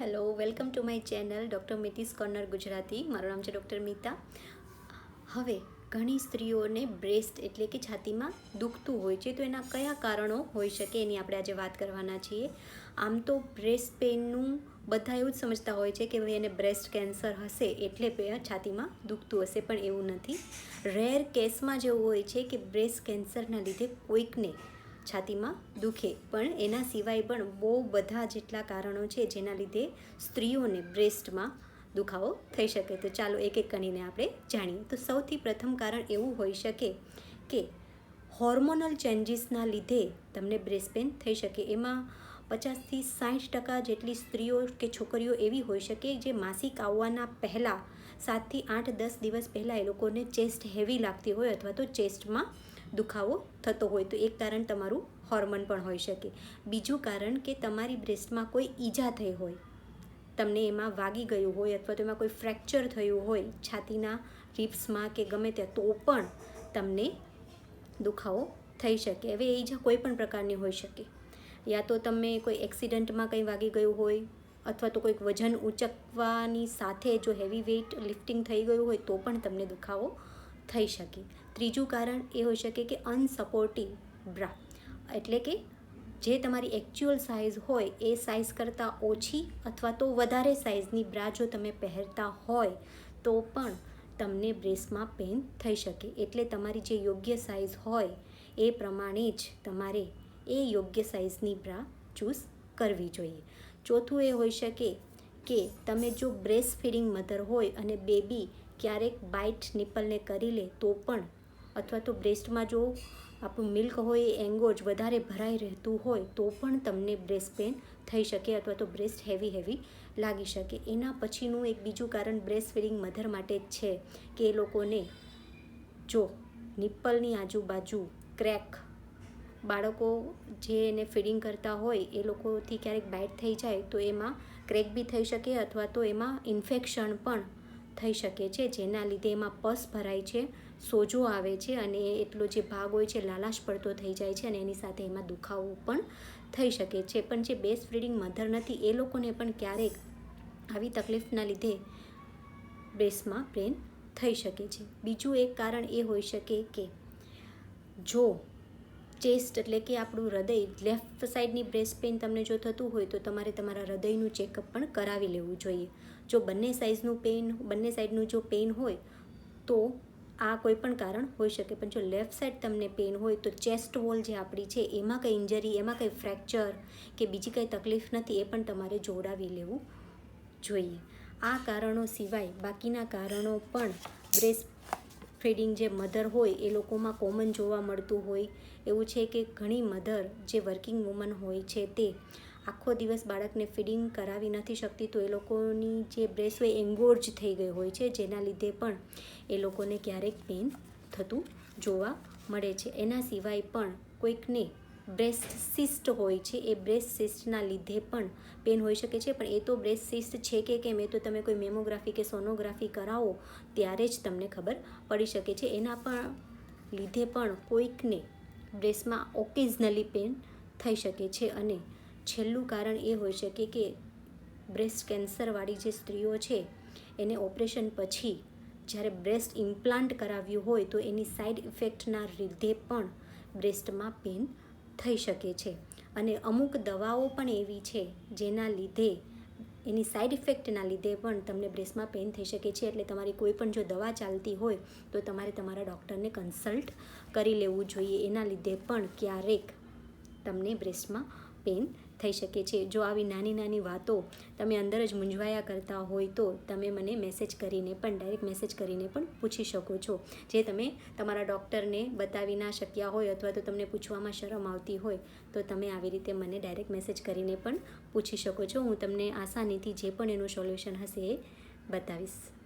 Hello welcome to my channel doctor મિતિસ corner Gujarati મારું નામ છે ડૉક્ટર મિતા હવે ઘણી સ્ત્રીઓને બ્રેસ્ટ એટલે કે છાતીમાં દુખતું હોય છે, તો એના કયા કારણો હોઈ શકે એની આપણે આજે વાત કરવાના છીએ. આમ તો બ્રેસ્ટ પેઇનનું બધા એવું જ સમજતા હોય છે કે ભાઈ એને બ્રેસ્ટ કેન્સર હશે એટલે છાતીમાં દુખતું હશે, પણ એવું નથી. રેર કેસમાં જેવું હોય છે કે બ્રેસ્ટ કેન્સરના લીધે કોઈકને છાતીમાં દુખે. પણ એના સિવાય પણ બહુ બધા જેટલા કારણો છે જેના લીધે સ્ત્રીઓને બ્રેસ્ટમાં દુખાવો થઈ શકે. તો ચાલો એક એક કરીને આપણે જાણીએ. તો સૌથી પ્રથમ કારણ એવું હોઈ શકે કે હોર્મોનલ ચેન્જીસના લીધે તમને બ્રેસ્ટ પેન થઈ શકે. એમાં પચાસથી સાઠ ટકા જેટલી સ્ત્રીઓ કે છોકરીઓ એવી હોઈ શકે જે માસિક આવવાના પહેલાં સાતથી આઠ દસ દિવસ પહેલાં એ લોકોને ચેસ્ટ હેવી લાગતી હોય અથવા તો ચેસ્ટમાં દુખાવો થતો હોય તો એક કારણ તમારું હોર્મોન પણ હોઈ શકે. બીજું કારણ કે તમારી બ્રેસ્ટમાં કોઈ ઈજા થઈ હોય, તમને એમાં વાગી ગયું હોય અથવા તો એમાં કોઈ ફ્રેક્ચર થયું હોય, છાતીના રિપ્સમાં કે ગમે ત્યાં, તો પણ તમને દુખાવો થઈ શકે. હવે એ ઈજા કોઈ પણ પ્રકારની હોઈ શકે. યા તો તમે કોઈ એક્સિડન્ટમાં કંઈ વાગી ગયું હોય અથવા તો કોઈક વજન ઉંચકવાની સાથે જો હેવી વેઇટ લિફ્ટિંગ થઈ ગયું હોય તો પણ તમને દુખાવો થઈ શકે. ત્રીજું કારણ એ હોઈ શકે કે અનસપોર્ટિવ બ્રા એટલે કે જે તમારી એકચ્યુઅલ સાઇઝ હોય એ સાઇઝ કરતાં ઓછી અથવા તો વધારે સાઇઝની બ્રા જો તમે પહેરતા હોય, તો પણ તમને બ્રેસમાં પેન થઈ શકે. એટલે તમારી જે યોગ્ય સાઇઝ હોય એ પ્રમાણે જ તમારે એ યોગ્ય સાઇઝની બ્રા ચૂઝ કરવી જોઈએ. ચોથું એ હોઈ શકે કે તમે જો બ્રેસ્ટ ફીડિંગ મધર હોય અને બેબી ક્યારેક બાઇટ નિપલને કરી લે તો પણ. અથવા તો બ્રેસ્ટમાં જો આપણું મિલ્ક હોય, એ એંગોજ વધારે ભરાઈ રહેતું હોય, તો પણ તમને બ્રેસ્ટ પેન થઈ શકે અથવા તો બ્રેસ્ટ હેવી હેવી લાગી શકે. એના પછીનું એક બીજું કારણ બ્રેસ્ટ ફીડિંગ મધર માટે જ છે કે એ લોકોને જો નિપ્પલની આજુબાજુ ક્રેક બાળકો જે એને ફીડિંગ કરતા હોય, એ લોકોથી ક્યારેક બાઇટ થઈ જાય, તો એમાં ક્રેક બી થઈ શકે અથવા તો એમાં ઇન્ફેક્શન પણ થઈ શકે છે, જેના લીધે એમાં પસ ભરાય છે, સોજો આવે છે અને એટલો જે ભાગ હોય છે, લાલાશ પડતો થઈ જાય છે અને એની સાથે એમાં દુખાવો પણ થઈ શકે છે. પણ જે બેસ્ટ ફીડિંગ મધર નથી, એ લોકોને પણ ક્યારેક આવી તકલીફના લીધે બ્રેસ્ટમાં પેન થઈ શકે છે. બીજું એક કારણ એ હોઈ શકે કે જો ચેસ્ટ એટલે કે આપણું હૃદય લેફ્ટ સાઈડની બ્રેસ્ટ પેન તમને જો થતું હોય તો તમારે તમારા હૃદયનું ચેકઅપ પણ કરાવી લેવું જોઈએ. જો બંને સાઇઝનું પેઇન બંને સાઇડનું જો પેઇન હોય, તો આ કોઈ પણ કારણ હોઈ શકે. પણ જો લેફ્ટ સાઈડ તમને પેઇન હોય, તો ચેસ્ટ વોલ જે આપણી છે, એમાં કંઈ ઇન્જરી એમાં કંઈ ફ્રેક્ચર કે બીજી કંઈ તકલીફ નથી, એ પણ તમારે જોડાવી લેવું જોઈએ. આ કારણો સિવાય બાકીના કારણો પણ બ્રેસ્ટ ફીડિંગ જે મધર હોય, એ લોકોમાં કોમન જોવા મળતું હોય. એવું છે કે ઘણી મધર જે વર્કિંગ વુમન હોય છે તે આખો દિવસ બાળકને ફીડિંગ કરાવી નથી શકતી, તો એ લોકોની જે બ્રેસ હોય એંગોર્જ થઈ ગઈ હોય છે, જેના લીધે પણ એ લોકોને ક્યારેક પેન થતું જોવા મળે છે. એના સિવાય પણ કોઈકને બ્રેસ્ટ સિસ્ટ હોય છે, એ બ્રેસ્ટ સિસ્ટના લીધે પણ પેન હોઈ શકે છે, પણ એ તો બ્રેસ્ટ સિસ્ટ છે કે કેમ, એ તો તમે કોઈ મેમોગ્રાફી કે સોનોગ્રાફી કરાવો, ત્યારે જ તમને ખબર પડી શકે છે. એના પણ લીધે પણ કોઈકને બ્રેસ્ટમાં ઓકેઝનલી પેન થઈ શકે છે અને છેલ્લું કારણ એ હોઈ શકે કે બ્રેસ્ટ કેન્સરવાળી જે સ્ત્રીઓ છે, એને ઓપરેશન પછી જ્યારે બ્રેસ્ટ ઇમ્પ્લાન્ટ કરાવ્યું હોય તો એની સાઈડ ઇફેક્ટના લીધે પણ બ્રેસ્ટમાં પેન થઈ શકે છે. અને અમુક દવાઓ પણ એવી છે જેના લીધે, એની સાઈડ ઇફેક્ટના લીધે પણ તમને બ્રેસ્ટમાં પેન થઈ શકે છે. એટલે તમારી કોઈ પણ જો દવા ચાલતી હોય તો તમારે તમારા ડૉક્ટરને કન્સલ્ટ કરી લેવું જોઈએ. એના લીધે પણ ક્યારેક તમને બ્રેસ્ટમાં પેન થઈ શકે છે. જો આવી નાની નાની વાતો તમે અંદર જ મૂંઝવાયા કરતા હોય તો તમે મને મેસેજ કરીને પણ ડાયરેક્ટ મેસેજ કરીને પણ પૂછી શકો છો. જે તમે તમારા ડૉક્ટરને બતાવી ના શક્યા હોય અથવા તો તમને પૂછવામાં શરમ આવતી હોય, તો તમે આવી રીતે મને ડાયરેક્ટ મેસેજ કરીને પણ પૂછી શકો છો. હું તમને આસાનીથી જે પણ એનું સોલ્યુશન હશે એ બતાવીશ.